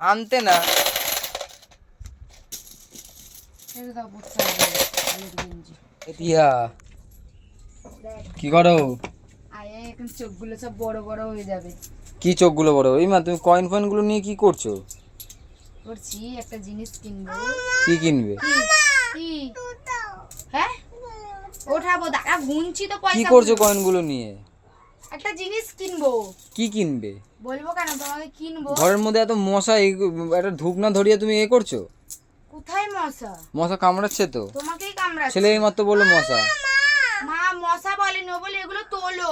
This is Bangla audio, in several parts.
আনতে না। কি করো? এখন চোখগুলো সব বড় বড় হয়ে যাবে। কি চোখগুলো বড়? এই মা তুমি কয়েন ফয়েনগুলো নিয়ে কি করছ? করছি একটা জিনিস কিনবো। কি কিনবে? কি? হ্যাঁ? ওঠাবো দাঁড়া গুনছি তো কি করছ কয়েনগুলো নিয়ে? একটা জিনিস কিনবো। কি কিনবে? বলব কেন? তোমাকে কিনবো। ঘরের মধ্যে এত মশা একটা ধূপ না ধরিয়ে তুমি এ করছ? কোথায় মশা? মশা কামড়াচ্ছে তো। তোমাকেই কামড়াচ্ছে। ছেলে এই মাত্র বলল মশা। মা মশা বলেনি ও বলে এগুলো তোলো।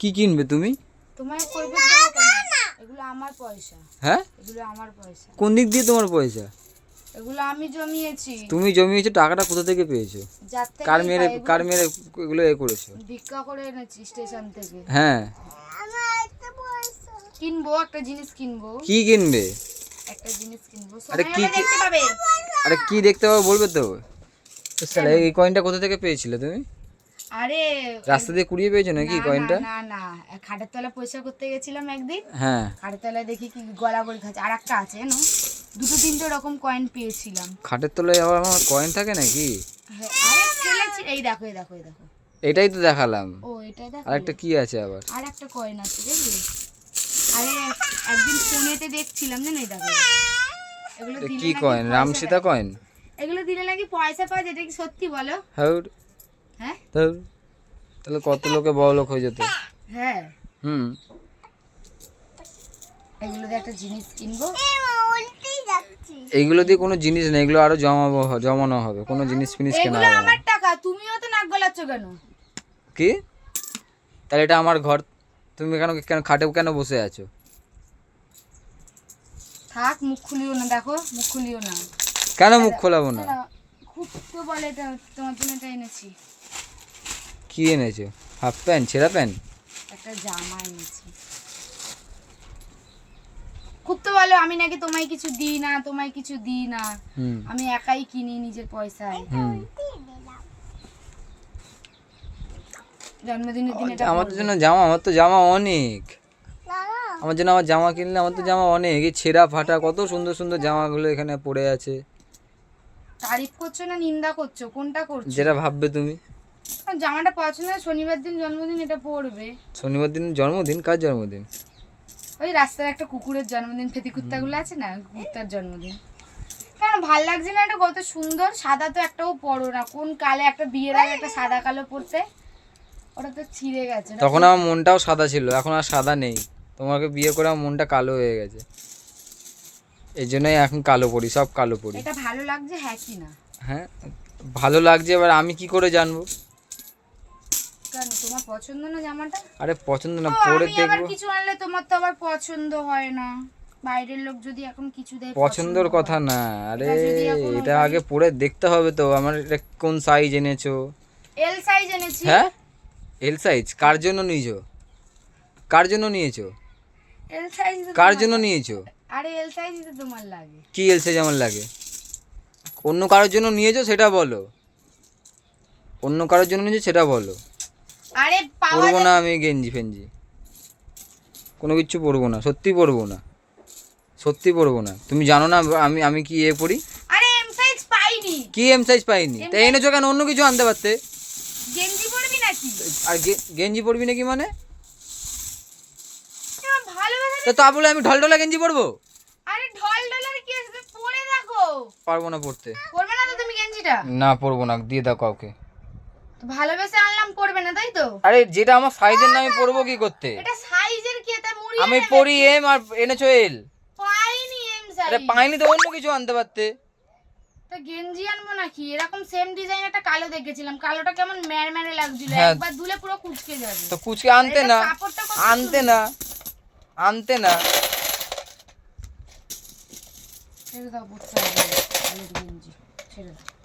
কি কিনবে তুমি? তোমায় করবে এগুলো আমার পয়সা। হ্যাঁ? এগুলো আমার পয়সা। কোন দিক দিয়ে তোমার পয়সা? এগুলো আমি জমিয়েছি। তুমি জমিয়েছো টাকাটা কোথা থেকে পেয়েছ? কার মেরে কার মেরে এগুলো এ করেছ? ভিক্ষা করে এনেছি স্টেশন থেকে। হ্যাঁ। কিনবো একটা জিনিস কিনবো। কি কিনবে? একটা জিনিস কিনবো। আরে কি দেখতে পাবে? আরে কি দেখতে পাবো বলবে তো? শালা, এই কয়েনটা কোথা থেকে পেয়েছিলে তুমি? আরে রাস্তা দিয়ে কুড়িয়ে পেয়েছ নাকি না, কয়েনটা না না না। খাটের তলা পয়সা করতে গেছিলাম একদিন। হ্যাঁ। খাটের তলায় দেখি কি গড়াগড়ি খাচ্ছে। আর একটা আছে জানো দুটো তিনটে রকম কয়েন পেয়েছিলাম। খাটের তলায় আবার আমার কয়েন থাকে নাকি? হ্যাঁ, আরে ফেলেছি এই দেখো এই দেখো এই দেখো। এটাই তো দেখালাম। ও এটাই দেখো আর একটা কি আছে আবার? আর একটা কয়েন আছে দেখলি? আরে একদিন ফোনেতে দেখছিলাম জানো এই দেখো। এগুলো দিলে কি কয়েন রামসীতা পায়। কয়েন এগুলো দিলে নাকি পয়সা পাওয়া যায় এটা কি সত্যি বলো? হ্যাঁ। তাহলে কত লোকে বড় লোক হয়ে যেত। হ্যাঁ। হুম। এগুলো দিয়ে একটা জিনিস কিনবো। এইগুলো দিয়ে কোনো জিনিস নেই এগুলো আরও জমাবো জমানো হবে কোনো জিনিস ফিনিস কেনা এগুলো আমার টাকা তুমিও তো নাক গলাচ্ছ কেন? কি? তাহলে এটা আমার ঘর তুমি কেন কেন খাটে কেন বসে আছো? থাক মুখ খুলিও না দেখো মুখ খুলিও না। কেন মুখ খোলাবো না? খুব তো বলে এটা তোমার জন্য এটা এনেছি। কি এনেছো? হাফ প্যান্ট ছেঁড়া প্যান্ট? একটা জামা এনেছি। খুব তো বলো আমি নাকি তোমায় কিছু দিই না তোমায় কিছু দিই না। আমি একাই কিনি নিজের পয়সায়। জন্মদিনের দিন এটা আমার জন্য জামা আমার তো জামা অনেক। আমার জন্য আমার জামা কিনলে আমার তো জামা অনেক। এই ছেঁড়া ফাটা কত সুন্দর সুন্দর জামাগুলো এখানে পড়ে আছে। তারিফ করছ না নিন্দা করছ? কোনটা করছ? যেটা ভাববে তুমি। আমার জামাটা পছন্দ শনিবার দিন জন্মদিন এটা পড়বে। শনিবার দিন জন্মদিন? কার জন্মদিন? ওই রাস্তার একটা কুকুরের জন্মদিন ফেতি কুত্তাগুলো আছে না কুত্তার জন্মদিন। কেন ভালো লাগছে না এটা? কত সুন্দর। সাদা তো একটাও পরো না। কোন কালে একটা বিয়ের আগে একটা সাদা কালো পরতে? ওটা তো ছিঁড়ে গেছে। তখন আমার মনটাও সাদা ছিল এখন আর সাদা নেই। তোমাকে বিয়ে করে আমার মনটা কালো হয়ে গেছে। এই জন্যই এখন কালো পরি সব কালো পরি। এটা ভালো লাগছে হ্যাঁ কি না? হ্যাঁ ভালো লাগছে এবার আমি কি করে জানব? কেন? তোমার পছন্দ না জামাটা? আরে পছন্দ না পরে দেখব। কিছু আনলে তোমার তো আবার পছন্দ হয় না। বাইরের লোক যদি এখন কিছু দেয় পছন্দর কথা না। আরে এটা আগে পরে দেখতে হবে তো আমার এটা কোন সাইজ এনেছো? এল সাইজ এনেছি। হ্যাঁ? এল সাইজ কার জন্য নিয়েছো? কার জন্য নিয়েছো? এল সাইজ কার জন্য নিয়েছো? আরে এল সাইজ তো তোমার লাগে। কি এল সাইজ আমার লাগে? অন্য কারোর জন্য নিয়েছো সেটা বলো। অন্য কারোর জন্য নিয়েছো সেটা বলো। আরে পরবো না আমি গেঞ্জি ফেঞ্জি। কোনো কিচ্ছু পরবো না সত্যি পরবো না। সত্যি পরবো না। তুমি জানো না আমি আমি কি এ পড়ি? আরে এম সাইজ পাইনি। কি এম সাইজ পাইনি? তাই এনেছো কেন? অন্য কিছু আনতে পারতে? গেঞ্জি পরবি নাকি? আর গেঞ্জি পরবি নাকি মানে? তো তা বলে আমি ঢলঢলা গেঞ্জি পরবো? আরে ঢল ঢলার কি আছে পরে দেখো। পারব না পরতে। পরবে না তো তুমি গেঞ্জিটা? না পরবো না। দিয়ে দাও কাউকে। ভালোবেসে আনলাম পরবে না তাই তো? আরে যেটা আমার সাইজের না আমি পরবো কি করতে? এটা সাইজের কি? এটা মুড়ি আমি পরি এম আর এনেছো এল। পাইনি এম আরে পাইনি তো অন্য কিছু আনতে পারতে। তা গেঞ্জি আনব নাকি? এরকম সেম ডিজাইন একটা কালো দেখেছিলাম। কালোটা কেমন ম্যার ম্যারে লাগছিল। হ্যাঁ। একবার ধুলে পুরো কুচকে যাবে। তো কুচকে আনতে না। আনতে না। আনতে না। ছেড়ে দাও হবে গেঞ্জি। ছেড়ে দাও।